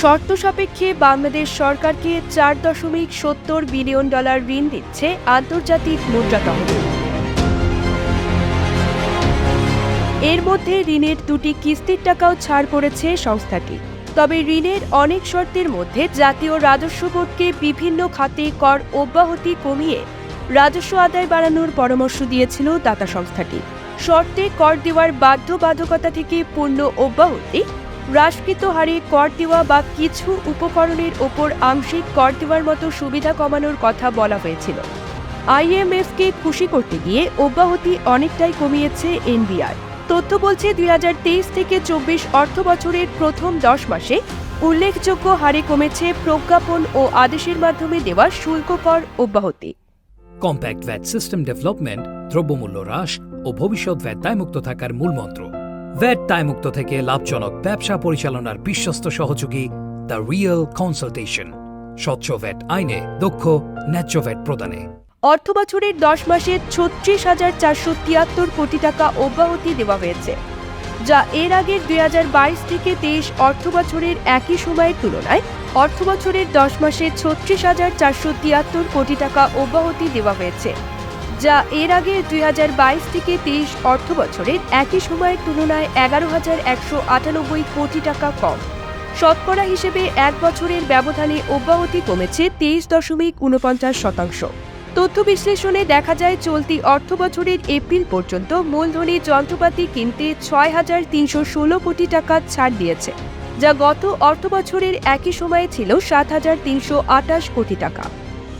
শর্ত সাপেক্ষে বাংলাদেশ সরকারকে চার দশমিক সত্তর বিলিয়ন ডলার ঋণ দিচ্ছে আন্তর্জাতিক মুদ্রা তহবিল। এর মধ্যে ঋণের দুটি কিস্তির টাকাও ছাড় করেছে সংস্থাটি। তবে ঋণের অনেক শর্তের মধ্যে জাতীয় রাজস্ব বোর্ডকে বিভিন্ন খাতে কর অব্যাহতি কমিয়ে রাজস্ব আদায় বাড়ানোর পরামর্শ দিয়েছিল দাতা সংস্থাটি। শর্তে কর দেওয়ার বাধ্যবাধকতা থেকে পূর্ণ অব্যাহতি হ্রাসকৃত হারে কর দেওয়া বা কিছু উপকরণের ওপর আংশিক কর দেওয়ার মতো সুবিধা কমানোর কথা বলা হয়েছিল। আইএমএফকে খুশি করতে গিয়ে অব্যাহতি অনেকটাই কমিয়েছে এনবিআর। তথ্য বলছে, দুই হাজার তেইশ থেকে চব্বিশ অর্থ বছরের প্রথম দশ মাসে উল্লেখযোগ্য হারে কমেছে প্রজ্ঞাপন ও আদেশের মাধ্যমে দেওয়া শুল্ক কর অব্যাহতি। কম্প্যাক্ট ভ্যাট সিস্টেম ডেভেলপমেন্ট দ্রব্যমূল্য হ্রাস ও ভবিষ্যৎ ভ্যাট দায়মুক্ত থাকার মূলমন্ত্র ভ্যাট দায়মুক্ত থেকে লাভজনক ব্যবসা পরিচালনার বিশ্বস্ত সহযোগী দ্য রিয়েল কনসালটেশন, স্বচ্ছ ভ্যাট আইনে দক্ষ, ন্যায্য ভ্যাট প্রদানে। অর্থ বছরের দশ মাসে ছত্রিশ হাজার চারশো তিয়াত্তর কোটি টাকা অব্যাহতি দেওয়া হয়েছে, যা এর আগের দুই হাজার বাইশ থেকে তেইশ অর্থ বছরের একই সময়ের তুলনায় অর্থ বছরের দশ মাসে ছত্রিশ হাজার চারশো তিয়াত্তর কোটি টাকা অব্যাহতি দেওয়া হয়েছে। যা এর আগে দুই হাজার বাইশ থেকে তেইশ অর্থ বছরের একই সময়ের তুলনায় এগারো হাজার একশো আটানব্বই কোটি টাকা কম। শতকরা হিসেবে এক বছরের ব্যবধানে অব্যাহতি কমেছে তেইশ দশমিক উনপঞ্চাশ শতাংশ। তথ্য বিশ্লেষণে দেখা যায়, চলতি অর্থ বছরের এপ্রিল পর্যন্ত মূলধনী যন্ত্রপাতি কিনতে ছয় হাজার তিনশো ষোলো কোটি টাকা ছাড় দিয়েছে, যা গত অর্থ বছরের একই সময়ে ছিল সাত হাজার তিনশো আটাশ কোটি টাকা।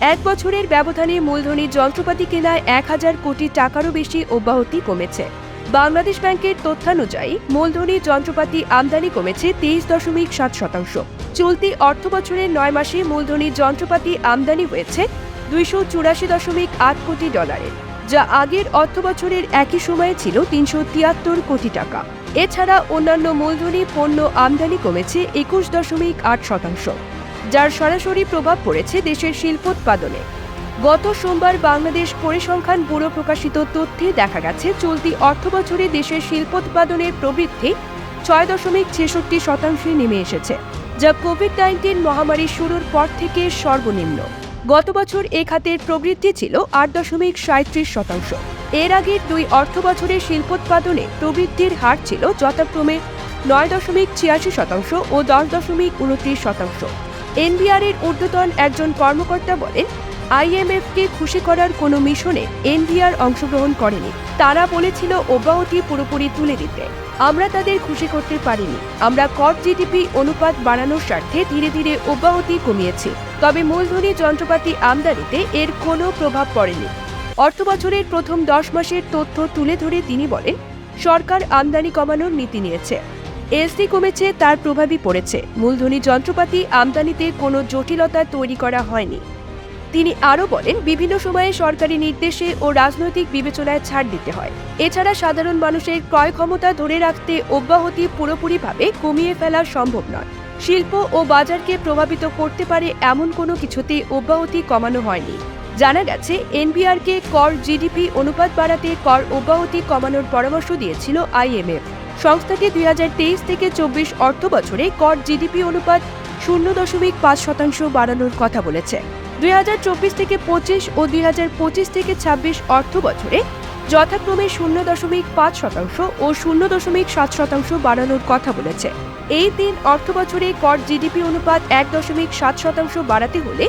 এক বছরের ব্যবধানে মূলধনী যন্ত্রপাতি কেনায় এক হাজার কোটি টাকারও বেশি অব্যাহতি কমেছে। বাংলাদেশ ব্যাংকের তথ্যানুযায়ী মূলধনী যন্ত্রপাতি আমদানি কমেছে তেইশ দশমিক সাত শতাংশ। চলতি অর্থ বছরের নয় মাসে মূলধনী যন্ত্রপাতি আমদানি হয়েছে দুইশো চুরাশি দশমিক আট কোটি ডলারের যা আগের অর্থ বছরের একই সময়ে ছিল তিনশো তিয়াত্তর কোটি টাকা। এছাড়া অন্যান্য মূলধনী পণ্য আমদানি কমেছে একুশ দশমিক আট শতাংশ। যার সরাসরি প্রভাব পড়েছে দেশের শিল্পোৎপাদনে গত সোমবার বাংলাদেশ পরিসংখ্যান ব্যুরো প্রকাশিত তথ্যে দেখা গেছে, চলতি অর্থবছরে দেশের শিল্পোৎপাদনের প্রবৃদ্ধি ছয় দশমিক ছেষট্টি শতাংশে নেমে এসেছে, যা কোভিড নাইন্টিন মহামারী শুরুর পর থেকে সর্বনিম্ন। গত বছর এ খাতের প্রবৃদ্ধি ছিল আট দশমিক সাঁত্রিশ শতাংশ। এর আগের দুই অর্থ বছরের শিল্পোৎপাদনে প্রবৃদ্ধির হার ছিল যথাক্রমে নয় দশমিক ছিয়াশি শতাংশ ও দশ দশমিক উনত্রিশ শতাংশ। এনবিআর এর ঊর্ধ্বতন একজন কর্মকর্তা বলেন, আইএমএফকে খুশি করার কোনো মিশনে এনবিআর অংশগ্রহণ করেনি। তারা বলেছিল, অব্যাহতি পুরোপুরি তুলে দিতে। আমরা তাদের খুশি করতে পারিনি। আমরা কর জিডিপি অনুপাত বাড়ানোর স্বার্থে ধীরে ধীরে অব্যাহতি কমিয়েছি। তবে মূলধনী যন্ত্রপাতি আমদানিতে এর কোনো প্রভাব পড়েনি। অর্থ বছরের প্রথম দশ মাসের তথ্য তুলে ধরে তিনি বলেন, সরকার আমদানি কমানোর নীতি নিয়েছে। এসডি কমেছে, তার প্রভাবই পড়েছে। মূলধনী যন্ত্রপাতি আমদানিতে কোনো জটিলতা তৈরি করা হয়নি। তিনি আরও বলেন, বিভিন্ন সময়ে সরকারি নির্দেশে ও রাজনৈতিক বিবেচনায় ছাড় দিতে হয়। এছাড়া সাধারণ মানুষের ক্রয় ক্ষমতা ধরে রাখতে অব্যাহতি পুরোপুরিভাবে কমিয়ে ফেলা সম্ভব নয়। শিল্প ও বাজারকে প্রভাবিত করতে পারে এমন কোনো কিছুতে অব্যাহতি কমানো হয়নি। জানা গেছে, এনবিআরকে কর জিডিপি অনুপাত বাড়াতে কর অব্যাহতি কমানোর পরামর্শ দিয়েছিল আইএমএফ। সংস্থাটি দুই থেকে চব্বিশ অর্থ বছরে কর জিডিপি অনুপাত শূন্য দশমিক পাঁচ শতাংশ বাড়ানোর কথা বলেছে। দু হাজার চব্বিশ থেকে পঁচিশ ও দুই হাজার পঁচিশ থেকে ছাব্বিশ অর্থ বছরে যথাক্রমে শূন্য দশমিক পাঁচ শতাংশ ও শূন্য দশমিক সাত শতাংশ বাড়ানোর কথা বলেছে। এই তিন অর্থ বছরে কর জিডিপি অনুপাত এক দশমিক সাত শতাংশ বাড়াতে হলে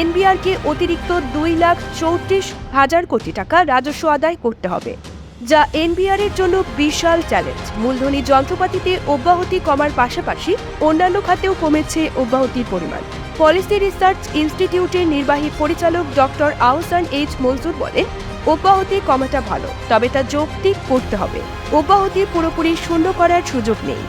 এনবিআরকে অতিরিক্ত দুই লাখ চৌত্রিশ হাজার কোটি টাকা রাজস্ব আদায় করতে হবে। যা এনবিআরের জন্য বিশাল চ্যালেঞ্জ মূলধনী যন্ত্রপাতিতে অব্যাহতি কমার পাশাপাশি অন্যান্য খাতেও কমেছে অব্যাহতির পরিমাণ। পলিসি রিসার্চ ইনস্টিটিউটের নির্বাহী পরিচালক ডক্টর আহসান এইচ মঞ্জুর বলেন, অব্যাহতি কমাটা ভালো, তবে তা যৌক্তিক করতে হবে। অব্যাহতি পুরোপুরি শূন্য করার সুযোগ নেই।